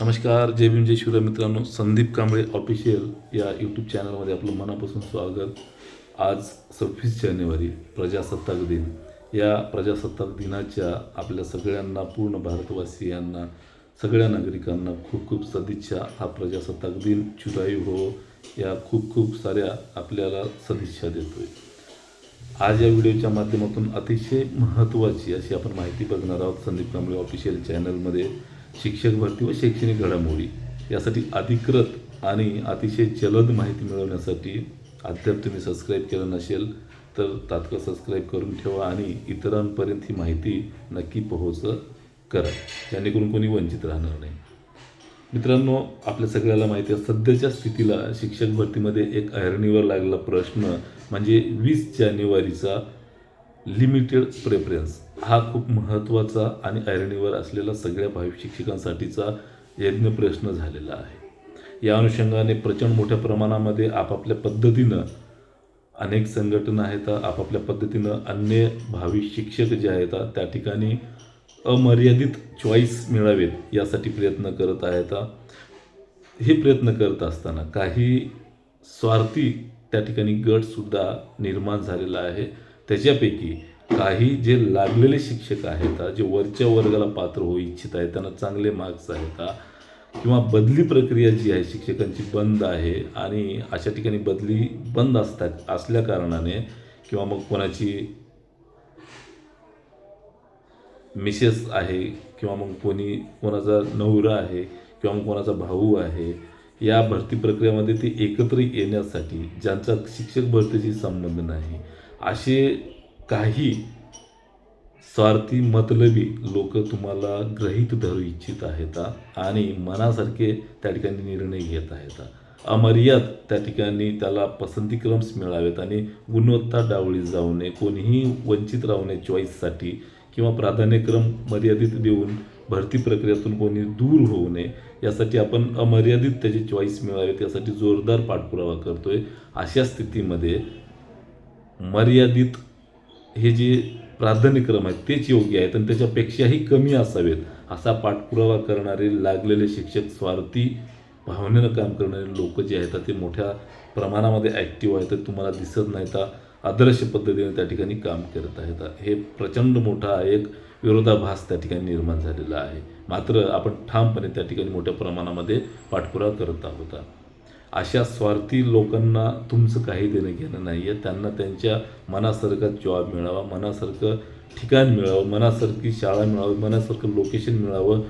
नमस्कार जय भीम जय शिवराय मित्रांनो. संदीप कांबळे ऑफिशियल या यूट्यूब चॅनलमध्ये आपलं मनापासून स्वागत. आज सव्वीस जानेवारी प्रजासत्ताक दिन. या प्रजासत्ताक दिनाच्या आपल्या सगळ्यांना पूर्ण भारतवासियांना सगळ्या नागरिकांना खूप खूप सदिच्छा. हा प्रजासत्ताक दिन चिरायू हो या खूप खूप साऱ्या आपल्याला सदिच्छा देतोय. आज या व्हिडिओच्या माध्यमातून अतिशय महत्त्वाची अशी आपण माहिती बघणार आहोत संदीप कांबळे ऑफिशियल चॅनलमध्ये शिक्षक भरती व शैक्षणिक घडामोडी यासाठी अधिकृत आणि अतिशय जलद माहिती मिळवण्यासाठी अद्याप तुम्ही सबस्क्राईब केलं नसेल तर तात्काळ सबस्क्राईब करून ठेवा आणि इतरांपर्यंत ही माहिती नक्की पोहोच करा जेणेकरून कोणी वंचित राहणार नाही. मित्रांनो आपल्या सगळ्याला माहिती आहे सध्याच्या स्थितीला शिक्षक भरतीमध्ये एक ऐरणीवर लागलेला प्रश्न म्हणजे वीस जानेवारीचा लिमिटेड प्रेफरन्स हा खूप महत्त्वाचा आणि ऐरणीवर असलेला सगळ्या भाविक शिक्षकांसाठीचा यज्ञ प्रश्न झालेला आहे. या अनुषंगाने प्रचंड मोठ्या प्रमाणामध्ये आपापल्या पद्धतीनं अनेक संघटना आहेत आपापल्या पद्धतीनं अन्य भावी शिक्षक जे आहेत त्या ठिकाणी अमर्यादित चॉईस मिळावेत यासाठी प्रयत्न करत आहेत. हे प्रयत्न करत असताना काही स्वार्थी त्या ठिकाणी गटसुद्धा निर्माण झालेला आहे. त्याच्यापैकी काही जे लागलेले शिक्षक आहेत जे वरच्या वर्गाला पात्र होऊ इच्छित आहेत त्यांना चांगले मार्क्स आहेत किंवा बदली प्रक्रिया जी आहे शिक्षकांची बंद आहे आणि अशा ठिकाणी बदली बंद असतात असल्या कारणाने किंवा मग कोणाची मिसेस आहे किंवा मग कोणी कोणाचा नवरा आहे किंवा मग कोणाचा भाऊ आहे या भरती प्रक्रियेमध्ये ते एकत्र येण्यासाठी ज्यांचा शिक्षक भरतीशी संबंध नाही असे काही स्वार्थी मतलबी लोक तुम्हाला ग्रहित धरू इच्छित आहेत आणि मनासारखे त्या ठिकाणी निर्णय घेत आहेत. अमर्याद त्या ठिकाणी त्याला पसंतीक्रम्स मिळावेत आणि गुणवत्ता डावळी जाऊ नये कोणीही वंचित राहू नये चॉईससाठी किंवा प्राधान्यक्रम मर्यादित देऊन भरती प्रक्रियेतून कोणी दूर होऊ नये यासाठी आपण अमर्यादित त्याचे चॉईस मिळावेत यासाठी जोरदार पाठपुरावा करतोय. अशा स्थितीमध्ये मर्यादित हे जे प्राधान्यक्रम आहेत तेच योग्य आहेत आणि त्याच्यापेक्षाही कमी असावेत असा पाठपुरावा करणारे लागलेले शिक्षक स्वार्थी भावनेनं काम करणारे लोक जे आहेत ते मोठ्या प्रमाणामध्ये ॲक्टिव्ह आहेत तुम्हाला दिसत नाही तर आदर्श पद्धतीने त्या ठिकाणी काम करत आहेत. हे प्रचंड मोठा एक विरोधाभास त्या ठिकाणी निर्माण झालेला आहे. मात्र आपण ठामपणे त्या ठिकाणी मोठ्या प्रमाणामध्ये पाठपुरावा करत आहोत. अशा स्वार्थी लोकांना तुमचं काही देणं घेणं नाही आहे त्यांना त्यांच्या मनासारखा जॉब मिळावा मनासारखं ठिकाण मिळावं मनासारखी शाळा मिळावी मनासारखं लोकेशन मिळावं.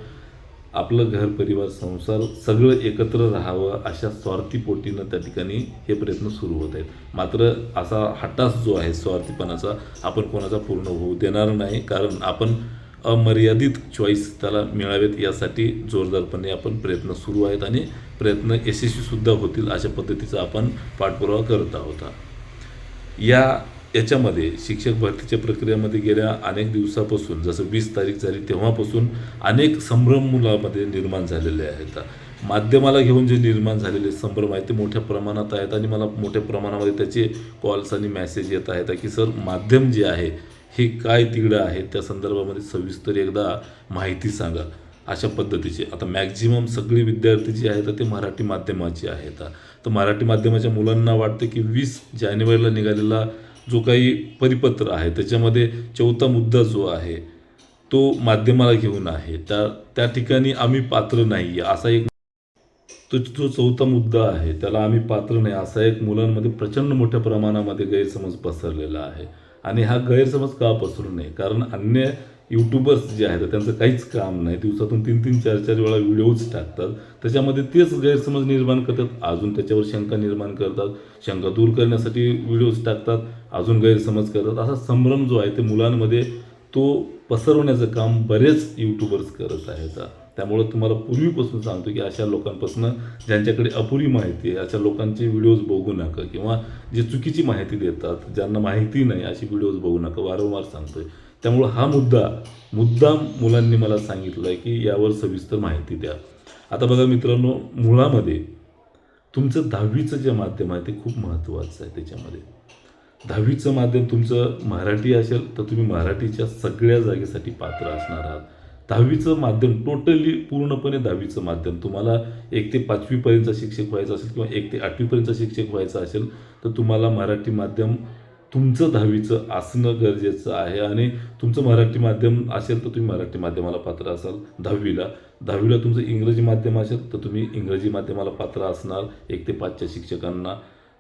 आपलं घर परिवार संसार सगळं एकत्र राहावं अशा स्वार्थीपोटीनं त्या ठिकाणी हे प्रयत्न सुरू होत आहेत. मात्र असा हटास जो आहे स्वार्थीपणाचा आपण कोणाचा पूर्ण होऊ देणार नाही. कारण आपण अमर्यादित चॉईस त्याला मिळावेत यासाठी जोरदारपणे आपण प्रयत्न सुरू आहेत आणि प्रयत्न यशस्वीसुद्धा होतील अशा पद्धतीचा आपण पाठपुरावा करत आहोत या याच्यामध्ये शिक्षक भरतीच्या प्रक्रियेमध्ये गेल्या अनेक दिवसापासून जसं वीस तारीख झाली तेव्हापासून अनेक संभ्रम मुलामध्ये निर्माण झालेले आहेत. माध्यमाला घेऊन जे निर्माण झालेले संभ्रम आहेत ते मोठ्या प्रमाणात आहेत आणि मला मोठ्या प्रमाणामध्ये त्याचे कॉल्स आणि मेसेज येत आहेत की सर माध्यम जे आहे हे काय तिकडं आहे? त्या संदर्भामध्ये सविस्तर एकदा माहिती सांगा. अशा पद्धतीचे. आता मॅक्झिमम सगळे विद्यार्थी जे आहेत ते मराठी माध्यमाचे आहेत. तर मराठी माध्यमाच्या मुलांना वाटतं की वीस जानेवारीला निघालेला जो काही परिपत्र आहे त्याच्यामध्ये चौथा मुद्दा जो आहे तो माध्यमाला घेऊन आहे. त्या त्या ठिकाणी आम्ही पात्र नाही आहे असा एक तो जो चौथा मुद्दा आहे. त्याला आम्ही पात्र नाही असा एक मुलांमध्ये प्रचंड मोठ्या प्रमाणामध्ये गैरसमज पसरलेला आहे. आणि हा गैरसमज का पसरू नये? कारण अन्य यूट्यूबर्स जे आहेत त्यांचं काहीच काम नाही. दिवसातून तीन तीन चार चार वेळा व्हिडिओज टाकतात. त्याच्यामध्ये तेच गैरसमज निर्माण करतात. अजून त्याच्यावर शंका निर्माण करतात. शंका दूर करण्यासाठी व्हिडिओज टाकतात. अजून गैरसमज करतात. असा संभ्रम जो आहे ते मुलांमध्ये तो पसरवण्याचं काम बरेच यूट्यूबर्स करत आहेत. त्यामुळं तुम्हाला पूर्वीपासून सांगतो की अशा लोकांपासून ज्यांच्याकडे अपुरी माहिती आहे अशा लोकांचे व्हिडिओज बघू नका किंवा जे चुकीची माहिती देतात ज्यांना माहिती नाही अशी व्हिडिओज बघू नका. वारंवार सांगतोय. त्यामुळं हा मुद्दा मुद्दाम मुलांनी मला सांगितलं आहे की यावर सविस्तर माहिती द्या. आता बघा मित्रांनो मुळामध्ये तुमचं दहावीचं जे माध्यम आहे ते खूप महत्त्वाचं आहे त्याच्यामध्ये. दहावीचं माध्यम तुमचं मराठी असेल तर तुम्ही मराठीच्या सगळ्या जागेसाठी पात्र असणार आहात. दहावीचं माध्यम टोटली पूर्णपणे दहावीचं माध्यम. तुम्हाला एक ते पाचवीपर्यंतचा शिक्षक व्हायचं असेल किंवा एक ते आठवीपर्यंतचा शिक्षक व्हायचं असेल तर तुम्हाला मराठी माध्यम तुमचं दहावीचं असणं गरजेचं आहे आणि तुमचं मराठी माध्यम असेल तर तुम्ही मराठी माध्यमाला पात्र असाल दहावीला. दहावीला तुमचं इंग्रजी माध्यम असेल तर तुम्ही इंग्रजी माध्यमाला पात्र असणार एक ते पाचच्या शिक्षकांना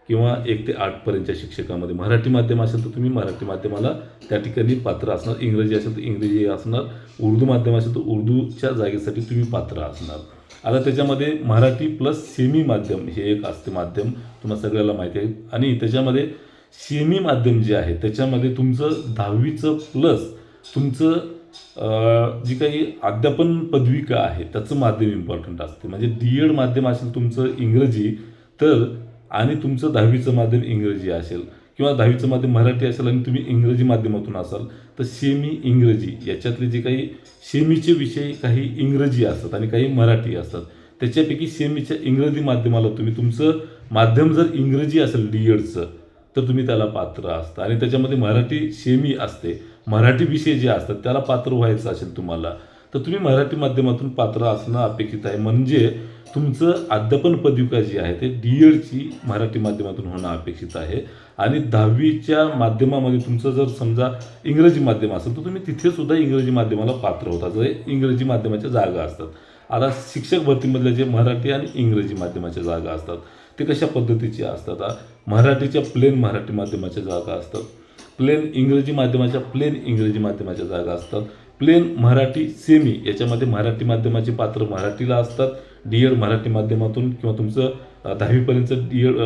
किंवा एक ते आठपर्यंतच्या शिक्षकामध्ये. मराठी माध्यम असेल तर तुम्ही मराठी माध्यमाला त्या ठिकाणी पात्र असणार. इंग्रजी असेल तर इंग्रजी असणार. उर्दू माध्यम असेल तर उर्दूच्या जागेसाठी तुम्ही पात्र असणार. आता त्याच्यामध्ये मराठी प्लस सेमी माध्यम हे एक असते माध्यम. तुम्हाला सगळ्याला माहिती आहे. आणि त्याच्यामध्ये सेमी माध्यम जे आहे त्याच्यामध्ये तुमचं दहावीचं प्लस तुमचं जी काही अध्यापन पदविका आहे त्याचं माध्यम इम्पॉर्टंट असते. म्हणजे डी एड माध्यम असेल तुमचं इंग्रजी तर आणि तुमचं दहावीचं माध्यम इंग्रजी असेल. किंवा दहावीचं माध्यम मराठी असेल आणि तुम्ही इंग्रजी माध्यमातून असाल तर सेमी इंग्रजी. याच्यातले जे काही सेमीचे विषय काही इंग्रजी असतात आणि काही मराठी असतात. त्याच्यापैकी सेमीच्या इंग्रजी माध्यमाला तुम्ही तुमचं माध्यम जर इंग्रजी असेल डी एडचं तर तुम्ही त्याला पात्र असता. आणि त्याच्यामध्ये मराठी सेमी असते. मराठी विषय जे असतात त्याला पात्र व्हायचं असेल तुम्हाला तर तुम्ही मराठी माध्यमातून पात्र असणं अपेक्षित आहे. म्हणजे तुमचं अध्यापन पदविका जी आहे ते डी एडची मराठी माध्यमातून होणं अपेक्षित आहे. आणि दहावीच्या माध्यमामध्ये तुमचं जर समजा इंग्रजी माध्यम असेल तर तुम्ही तिथे सुद्धा इंग्रजी माध्यमाला पात्र होता. जर इंग्रजी माध्यमाच्या जागा असतात. आता शिक्षक भरतीमधल्या जे मराठी आणि इंग्रजी माध्यमाच्या जागा असतात ते कशा पद्धतीचे असतात? मराठीच्या प्लेन मराठी माध्यमाच्या जागा असतात. प्लेन इंग्रजी माध्यमाच्या प्लेन इंग्रजी माध्यमाच्या जागा असतात. प्लेन मराठी सेमी याच्यामध्ये मराठी माध्यमाचे पात्र मराठीला असतात. डी एड मराठी माध्यमातून किंवा तुमचं दहावीपर्यंतचं डी एड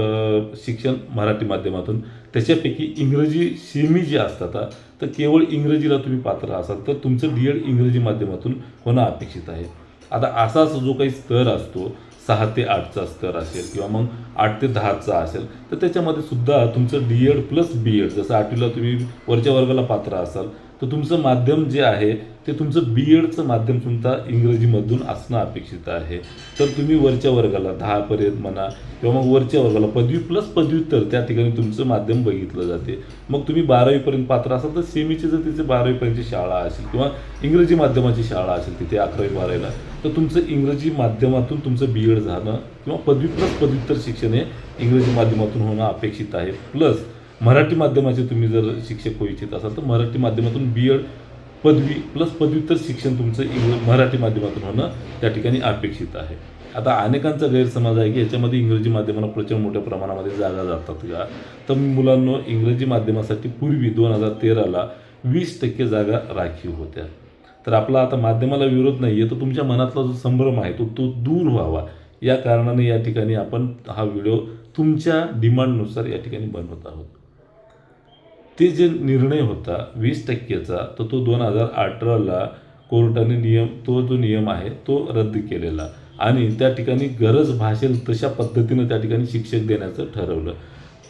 शिक्षण मराठी माध्यमातून. त्याच्यापैकी इंग्रजी सेमी जे असतात तर केवळ इंग्रजीला तुम्ही पात्र असाल तर तुमचं डी एड इंग्रजी माध्यमातून होणं अपेक्षित आहे. आता असाच जो काही स्तर असतो सहा ते आठचा स्तर असेल किंवा मग आठ ते दहाचा असेल तर त्याच्यामध्ये सुद्धा तुमचं D Ed plus B Ed जसं आठवीला तुम्ही वरच्या वर्गाला पात्र असाल तर तुमचं माध्यम जे आहे ते तुमचं बी एडचं माध्यम सुद्धा इंग्रजीमधून असणं अपेक्षित आहे. तर तुम्ही वरच्या वर्गाला दहापर्यंत म्हणा किंवा मग वरच्या वर्गाला पदवी प्लस पदव्युत्तर त्या ठिकाणी तुमचं माध्यम बघितलं जाते. मग तुम्ही बारावीपर्यंत पात्र असाल तर सेमीची जर तिथे बारावीपर्यंतची शाळा असेल किंवा इंग्रजी माध्यमाची शाळा असेल तिथे अकरावी बारावीला तर तुमचं इंग्रजी माध्यमातून तुमचं बी एड झालं किंवा पदवी प्लस पदव्युत्तर शिक्षण हे इंग्रजी माध्यमातून होणं अपेक्षित आहे. प्लस मराठी माध्यमाचे तुम्ही जर शिक्षक होऊ इच्छित असाल तर मराठी माध्यमातून बी एड पदवी प्लस पदव्युत्तर शिक्षण तुमचं इंग्र मराठी माध्यमातून होणं त्या ठिकाणी अपेक्षित आहे. आता अनेकांचा गैरसमज आहे की याच्यामध्ये इंग्रजी माध्यमाला प्रचंड मोठ्या प्रमाणामध्ये जागा जातात का? तर मुलांना इंग्रजी माध्यमासाठी पूर्वी दोन हजार तेराला वीस टक्के जागा राखीव होत्या. तर आपला आता माध्यमाला विरोध नाही आहे तर तुमच्या मनातला जो संभ्रम आहे तो तो दूर व्हावा. या कारणाने या ठिकाणी आपण हा व्हिडिओ तुमच्या डिमांडनुसार या ठिकाणी बनवत आहोत. ते जे निर्णय होता वीस टक्केचा तर तो दोन हजार अठराला कोर्टाने नियम तो जो नियम आहे तो रद्द केलेला. आणि त्या ठिकाणी गरज भासेल तशा पद्धतीनं त्या ठिकाणी शिक्षक देण्याचं ठरवलं.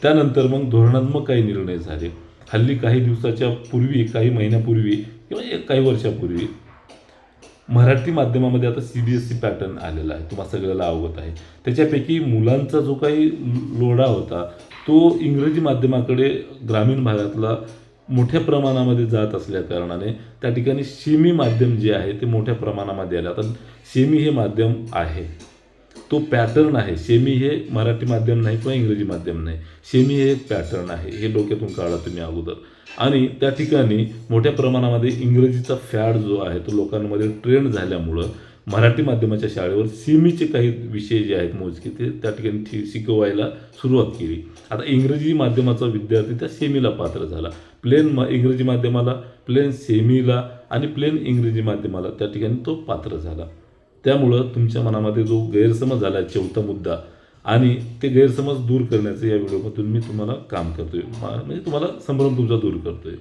त्यानंतर मग धोरणात्मक काही निर्णय झाले. हल्ली काही दिवसाच्या पूर्वी काही महिन्यापूर्वी किंवा एक काही वर्षापूर्वी मराठी माध्यमामध्ये आता C B S C pattern आलेला आहे. तुम्हाला सगळ्याला अवगत आहे. त्याच्यापैकी मुलांचा जो काही लोढा होता तो इंग्रजी माध्यमाकडे ग्रामीण भागातला मोठ्या प्रमाणामध्ये जात असल्या कारणाने त्या ठिकाणी सेमी माध्यम जे आहे ते मोठ्या प्रमाणामध्ये आले. आता सेमी हे माध्यम आहे. तो पॅटर्न आहे. सेमी हे मराठी माध्यम नाही किंवा इंग्रजी माध्यम नाही. सेमी हे एक पॅटर्न आहे. हे डोक्यातून काढा तुम्ही अगोदर. आणि त्या ठिकाणी मोठ्या प्रमाणामध्ये इंग्रजीचा फॅड जो आहे तो लोकांमध्ये ट्रेंड झाल्यामुळं मराठी माध्यमाच्या शाळेवर सेमीचे काही विषय जे आहेत मोजके ते त्या ठिकाणी ठि- शिकवायला सुरुवात केली. आता इंग्रजी माध्यमाचा विद्यार्थी त्या सेमीला पात्र झाला. प्लेन मा इंग्रजी माध्यमाला प्लेन सेमीला आणि प्लेन इंग्रजी माध्यमाला त्या ठिकाणी तो पात्र झाला. त्यामुळं तुमच्या मनामध्ये जो गैरसमज झाला आहे चौथा मुद्दा आणि ते गैरसमज दूर करण्याचं या व्हिडिओमधून मी तुम्हाला काम करतोय. म्हणजे तुम्हाला संभ्रम तुमचा दूर करतोय.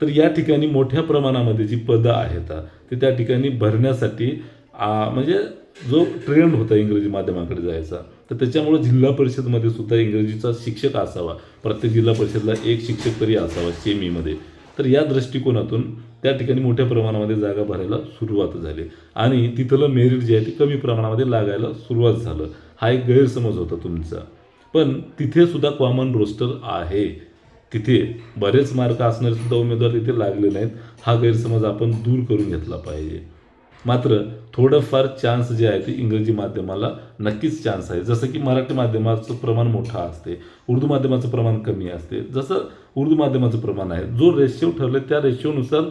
तर या ठिकाणी मोठ्या प्रमाणामध्ये जी पदं आहेत ते त्या ठिकाणी भरण्यासाठी म्हणजे जो ट्रेंड होता इंग्रजी माध्यमाकडे जायचा तर त्याच्यामुळे जिल्हा परिषदमध्ये सुद्धा इंग्रजीचा शिक्षक असावा. प्रत्येक जिल्हा परिषदला एक शिक्षक तरी असावा सेमीमध्ये. तर या दृष्टिकोनातून त्या ठिकाणी मोठ्या प्रमाणामध्ये जागा भरायला सुरुवात झाली. आणि तिथलं मेरिट जे आहे ते कमी प्रमाणामध्ये लागायला सुरुवात झालं. हा एक गैरसमज होता तुमचा. पण तिथे सुद्धा कॉमन रोस्टर आहे. तिथे बरेच मार्क असणारे सुद्धा उमेदवार तिथे लागले नाहीत. हा गैरसमज आपण दूर करून घेतला पाहिजे. मात्र थोडंफार चान्स जे आहे ते इंग्रजी माध्यमाला नक्कीच चान्स आहे. जसं की मराठी माध्यमाचं प्रमाण मोठं असते उर्दू माध्यमाचं प्रमाण कमी असते. जसं उर्दू माध्यमाचं प्रमाण आहे जो रेशिओ ठरले त्या रेशिओनुसार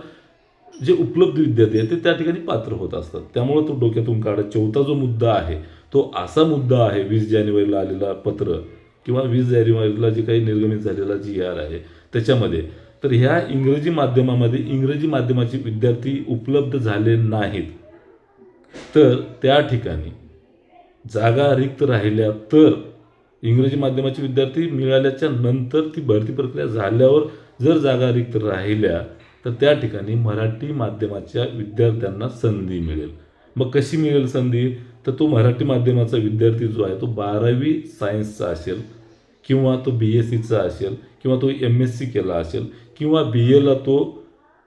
जे उपलब्ध विद्यार्थी आहेत ते त्या ठिकाणी पात्र होत असतात. त्यामुळं तो डोक्यातून काढा चौथा जो मुद्दा आहे तो असा मुद्दा आहे वीस जानेवारीला आलेला पत्र किंवा वीस जानेवारीला जे काही निर्गमित झालेला जी आर आहे त्याच्यामध्ये तर ह्या इंग्रजी माध्यमामध्ये इंग्रजी माध्यमाचे विद्यार्थी उपलब्ध झाले नाहीत. तर त्या ठिकाणी जागा रिक्त राहिल्या तर इंग्रजी माध्यमाचे विद्यार्थी मिळाल्याच्या नंतर ती भरती प्रक्रिया झाल्यावर जर जागा रिक्त राहिल्या तर त्या ठिकाणी मराठी माध्यमाच्या विद्यार्थ्यांना संधी मिळेल. मग कशी मिळेल संधी? तर तो मराठी माध्यमाचा विद्यार्थी जो आहे तो बारावी सायन्सचा असेल किंवा तो बी एस सीचा असेल किंवा तो एम एस सी केला असेल किंवा बी एला तो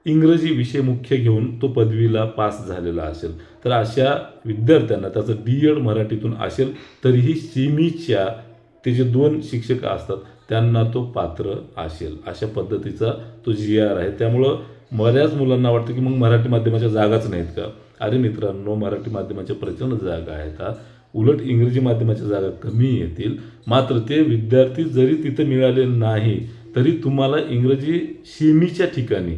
इंग्रजी विषय मुख्य घेऊन तो पदवीला पास झालेला असेल तर अशा विद्यार्थ्यांना त्याचं डी एड मराठीतून असेल तरीही सिमीच्या ते जे दोन शिक्षक असतात त्यांना तो पात्र असेल. अशा पद्धतीचा तो जी आर आहे. त्यामुळं बऱ्याच मुलांना वाटतं की मग मराठी माध्यमाच्या जागाच नाहीत का? अरे मित्रांनो मराठी माध्यमाच्या प्रचंड जागा आहेत उलट इंग्रजी माध्यमाच्या जागा कमी येतील. मात्र ते विद्यार्थी जरी तिथं मिळाले नाही तरी तुम्हाला इंग्रजी शेमीच्या ठिकाणी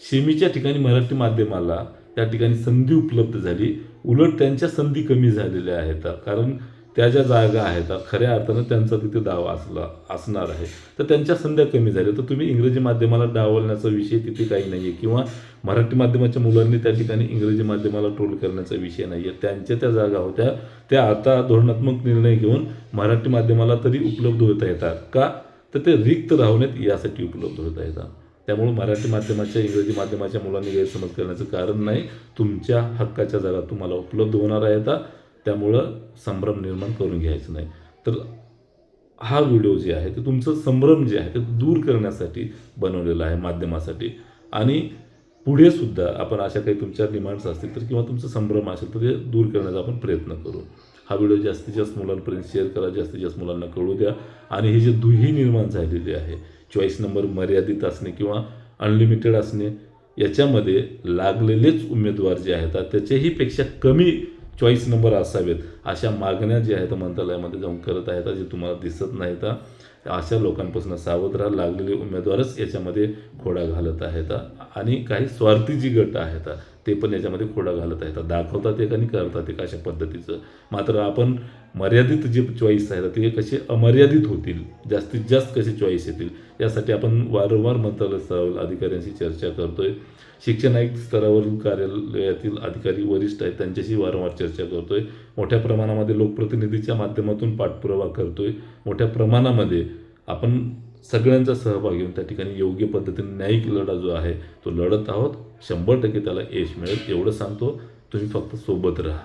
शेमीच्या ठिकाणी मराठी माध्यमाला त्या ठिकाणी संधी उपलब्ध झाली. उलट त्यांच्या संधी कमी झालेल्या आहेत. कारण त्या ज्या जागा आहेत. खऱ्या अर्थानं त्यांचा तिथे दावा असला असणार आहे. तर त्यांच्या संध्या कमी झाल्या. तर तुम्ही इंग्रजी माध्यमाला डावलण्याचा विषय तिथे काही नाही आहे किंवा मराठी माध्यमाच्या मुलांनी त्या ठिकाणी इंग्रजी माध्यमाला ट्रोल करण्याचा विषय नाही आहे त्यांच्या त्या जागा होत्या. त्या आता धोरणात्मक निर्णय घेऊन मराठी माध्यमाला तरी उपलब्ध होता येतात का? तर ते रिक्त राहू नयेत यासाठी उपलब्ध होता येतात. त्यामुळे मराठी माध्यमाच्या इंग्रजी माध्यमाच्या मुलांनी गैरसमज करण्याचं कारण नाही. तुमच्या हक्काच्या जागा तुम्हाला उपलब्ध होणार आहेत. त्यामुळं संभ्रम निर्माण करून घ्यायचं नाही. तर हा व्हिडिओ जे आहे ते तुमचं संभ्रम जे आहे ते दूर करण्यासाठी बनवलेला आहे माध्यमासाठी. आणि पुढे सुद्धा आपण अशा काही तुमच्या डिमांड्स असतील तर किंवा तुमचं संभ्रम असेल तर ते दूर करण्याचा आपण प्रयत्न करू. हा व्हिडिओ जास्तीत जास्त मुलांपर्यंत शेअर करा जास्तीत जास्त मुलांना कळू द्या. आणि ही जी दुही निर्माण झालेली आहे चॉईस नंबर मर्यादित असणे किंवा अनलिमिटेड असणे याच्यामध्ये लागलेलेच उमेदवार जे आहेत त्याच्याही पेक्षा कमी चॉईस नंबर असावेत अशा मागण्या ज्या आहेत मंत्रालयामध्ये जाऊन करत आहेत जे तुम्हाला दिसत नाहीत अशा लोकांपासून सावध राहा लागलेले उमेदवारच याच्यामध्ये खोडा घालत आहेत. आणि काही स्वार्थी जी गट आहेत ते पण याच्यामध्ये खोडा घालत आहेत. दाखवतात एक आणि करतात एक अशा पद्धतीचं. मात्र आपण मर्यादित जे चॉईस आहेत ते कसे अमर्यादित होतील जास्तीत जास्त कसे चॉईस येतील यासाठी आपण वारंवार मंत्रालय स्तरावर अधिकाऱ्यांशी चर्चा करतोय. शिक्षण स्तरावरील कार्यालयातील अधिकारी वरिष्ठ आहेत त्यांच्याशी वारंवार चर्चा करतोय. मोठ्या प्रमाणात प्रमाणामध्ये लोकप्रतिनिधीच्या माध्यमातून पाठपुरावा करतोय. मोठ्या प्रमाणामध्ये आपण सगळ्यांचा सहभाग घेऊन त्या ठिकाणी योग्य पद्धतीने न्यायिक लढा जो आहे तो लढत आहोत. शंभर टक्के त्याला यश मिळेल एवढं सांगतो. तुम्ही फक्त सोबत राहा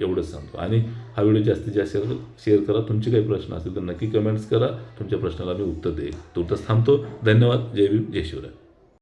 एवढंच सांगतो. आणि हा व्हिडिओ जास्तीत जास्त शेअर करा तुमचे काही प्रश्न असतील तर नक्की कमेंट्स करा. तुमच्या प्रश्नाला मी उत्तर देईन तुर्तच थांबतो. धन्यवाद. जय भीम. जय शिवराय.